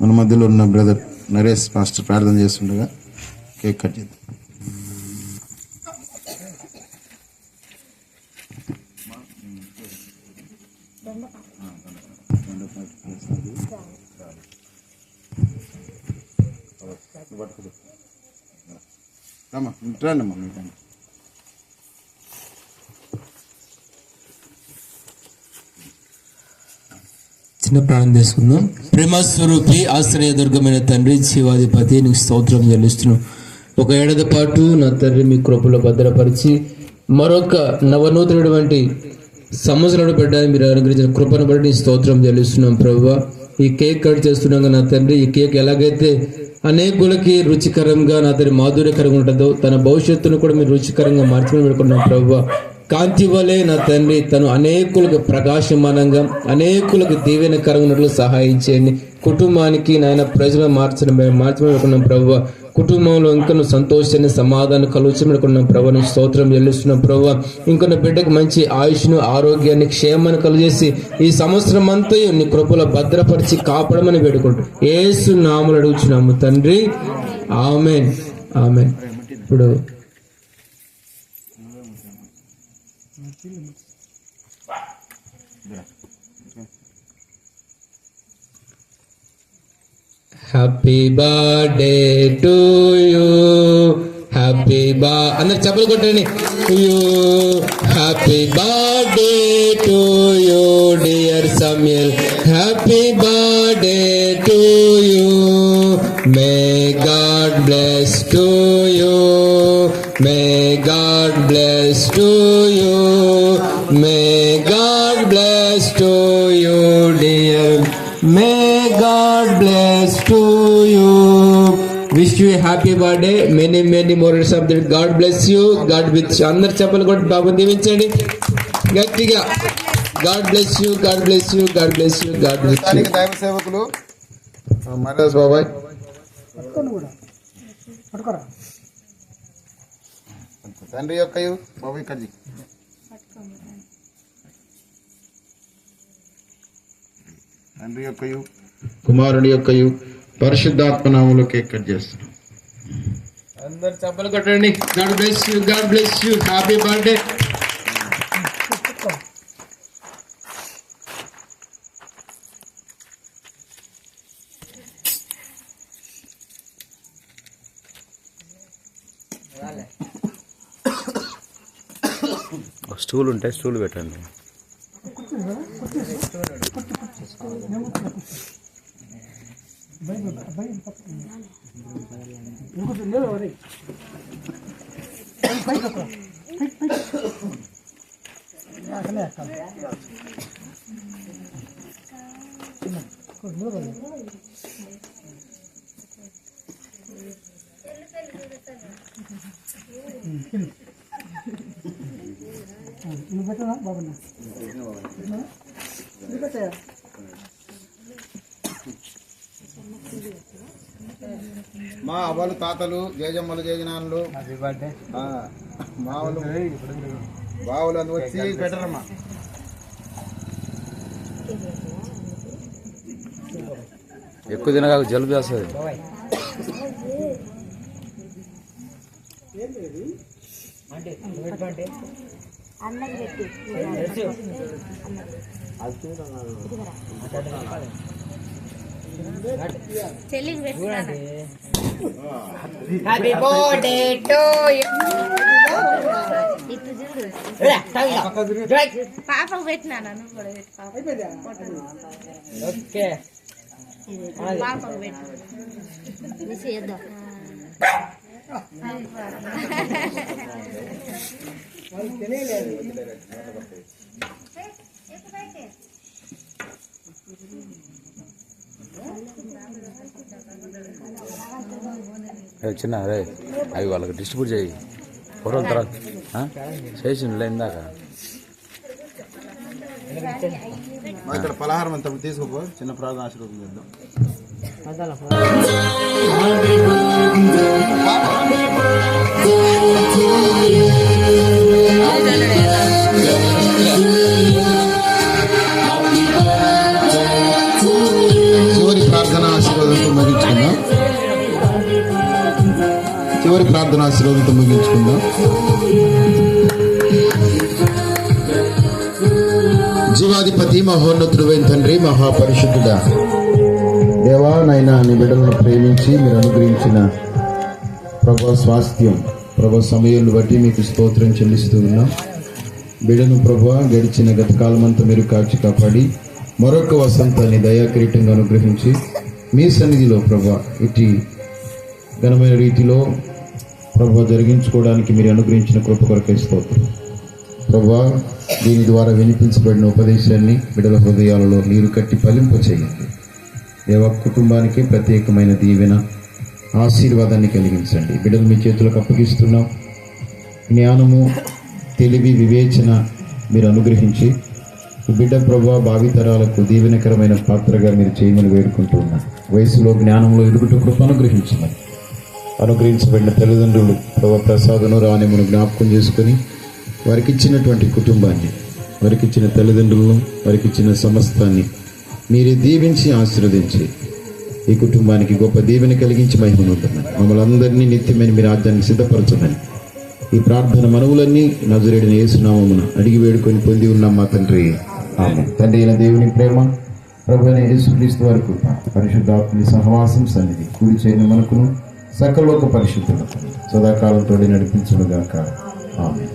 మన మధ్యలో ఉన్న బ్రదర్ నరేష్ మాస్టర్ ప్రార్థన చేస్తుండగా కేక్ కట్ చేద్దాం. రామ్మా రండి అమ్మా చిన్న ప్రాణం చేసుకుందాం ప్రేమ స్వరూపి ఆశ్రయదుర్గమైన తండ్రి శివాధిపతి నీకు స్తోత్రం చెల్లిస్తున్నాం. ఒక ఏడాది పాటు నా తండ్రి మీ కృపలో భద్రపరిచి మరొక నవనూతనటువంటి సంవత్సరాలు పెట్టడానికి మీరు అనుగ్రహించిన కృపను బట్టి నీ స్తోత్రం చెల్లిస్తున్నాం ప్రభువ. ఈ కేక్ కట్ చేస్తున్నాగా నా తండ్రి ఈ కేక్ ఎలాగైతే అనేకులకి రుచికరంగా నా తండ్రి మాధుర్యకరంగా ఉంటుందో తన భవిష్యత్తును కూడా మీరు రుచికరంగా మార్చుకుని పెట్టుకున్నాం ప్రభు కాంతివలే నా తండ్రి తను అనేకులకు ప్రకాశమానంగా అనేకులకు దీవెన ఉన్నట్లు సహాయం చేయండి. కుటుంబానికి నాయన ప్రజలు మార్చడం మార్చబడుకున్నాం ప్రభు కుటుంబంలో ఇంకా సంతోషాన్ని సమాధానం కలుగుతున్నాం ప్రభు స్తోత్రం చెల్లిస్తున్నాం ప్రభు ఇంకా బిడ్డకు మంచి ఆయుష్ను ఆరోగ్యాన్ని క్షేమాన్ని కలుగజేసి ఈ సంవత్సరం అంతా నీ కృపలో భద్రపరిచి కాపాడమని వేడుకుంటాం ఏసు నాములు అడుగుచున్నాము తండ్రి. ఆమెన్. ఆమెన్. ఇప్పుడు happy birthday to you happy బా అందరు చెప్పలు కొట్టండి. You happy birthday to you dear Sameer happy birthday to you may God bless to you may God bless to you may bless to you wish you happy birthday many many morals of the God bless you God with అందరు చెప్పలు కూడా బాబు దీవించండి గట్టిగా God bless you God bless you God bless you God bless you దైవ సేవకులు మరేష్ బాబాయ్. తండ్రి యొక్కయు బాబాయ్ కజ్జి తండ్రి యొక్కయు కుమారుడి యొక్కయు పరిశుద్ధాత్మ నామములో కేక్ కట్ చేస్తున్నాం అందరు చెప్పలు కొట్టండి. God bless you God bless you happy birthday stool ఉంటే స్టూల్ పెట్టండి. నువ్వు పెట్టరా బాబు నువ్వు పెట్టాయా మా అవ్వలు తాతలు జేజమ్మలు జేజనాలు ఆ, మావులు బావులు అందు వచ్చి పెట్టరమ్మా. ఎక్కువ తినగా జలుబు చేస్తుంది. పెట్టినాను హ్యాపీ బర్త్డే టు ఇటు చూడు యూ పాపకు పెట్టినాను నువ్వు కూడా పెట్టు పాపకు. ఓకే ఇది పాపకు పెట్టు మిస్ చేద్దాం ఏ చిన్న అదే అవి వాళ్ళకి డిస్ట్రిబ్యూట్ చేయి. ఫోటోల తర్వాత ఆ? చేసిండ్లే ఇందాక. ఇక్కడ పలహారం అంత తీసుకోపో చిన్న ప్రార్థన ఆశీర్వాదం చేద్దాం. ఆశీర్వాదంతో ముగించుకుందాం. జీవాధిపతి మహోన్నతుడైన తండ్రి మహాపరిశుద్ధుడా. దేవా నాయనా నీ బిడ్డలను ప్రేమించి మీరు అనుగ్రహించిన ప్రభా స్వాస్థ్యం ప్రభా సమయాన్ని బట్టి మీకు స్తోత్రం చెల్లిస్తూ ఉన్నాం. బిడను ప్రభా గడిచిన గత అంతా మీరు కాచి కాపాడి మరొక వసంతాన్ని దయాకిరీటంగా అనుగ్రహించి మీ సన్నిధిలో ప్రభా ఇటు ఘనమైన రీతిలో ప్రభు జరిగించుకోవడానికి మీరు అనుగ్రహించిన కృప కొరకే స్తోత్రం. ప్రభా దీని ద్వారా వినిపించబడిన ఉపదేశాన్ని బిడల హృదయాలలో నీరు కట్టి ఫలింప చేయండి. దేవ కుటుంబానికి ప్రత్యేకమైన దీవెన ఆశీర్వాదాన్ని కలిగించండి. బిడ్డలు మీ చేతులకు అప్పగిస్తున్నాం. జ్ఞానము తెలివి వివేచన మీరు అనుగ్రహించి బిడ్డ ప్రభా భావితరాలకు దీవెనకరమైన పాత్రగా మీరు చేయమని వేడుకుంటున్నాను వయసులో జ్ఞానంలో ఎదుగుట కృప అనుగ్రహించమని. అనుగ్రహించబడిన తల్లిదండ్రులు ప్రభా ప్రసాదను రానిమును జ్ఞాపకం చేసుకొని వారికి ఇచ్చినటువంటి కుటుంబాన్ని వారికి ఇచ్చిన తల్లిదండ్రులను వారికి ఇచ్చిన సమస్తాన్ని మీరే దీవించి ఆశీర్వదించి ఈ కుటుంబానికి గొప్ప దీవెన కలిగించి మహిమనుంటున్నాను మమ్మల్ని అందరినీ నిత్యమైన మీ రాజ్యాన్ని సిద్ధపరచమని ఈ ప్రార్థన మనవులన్నీ నజరేడిన యేసునామమున అడిగి వేడుకొని పొంది ఉన్నాం మా తండ్రి. ఆమె తండ్రి అయిన దేవుని ప్రేమ ప్రభు అయిన యేసుక్రీస్తు వారి కృప పరిశుద్ధాత్మని సహవాసం సన్నిధి కూడి చేయని మనకును సకలోక పరిశుద్ధులకు సదాకాలంతో నడిపించుడుగాక ఆమె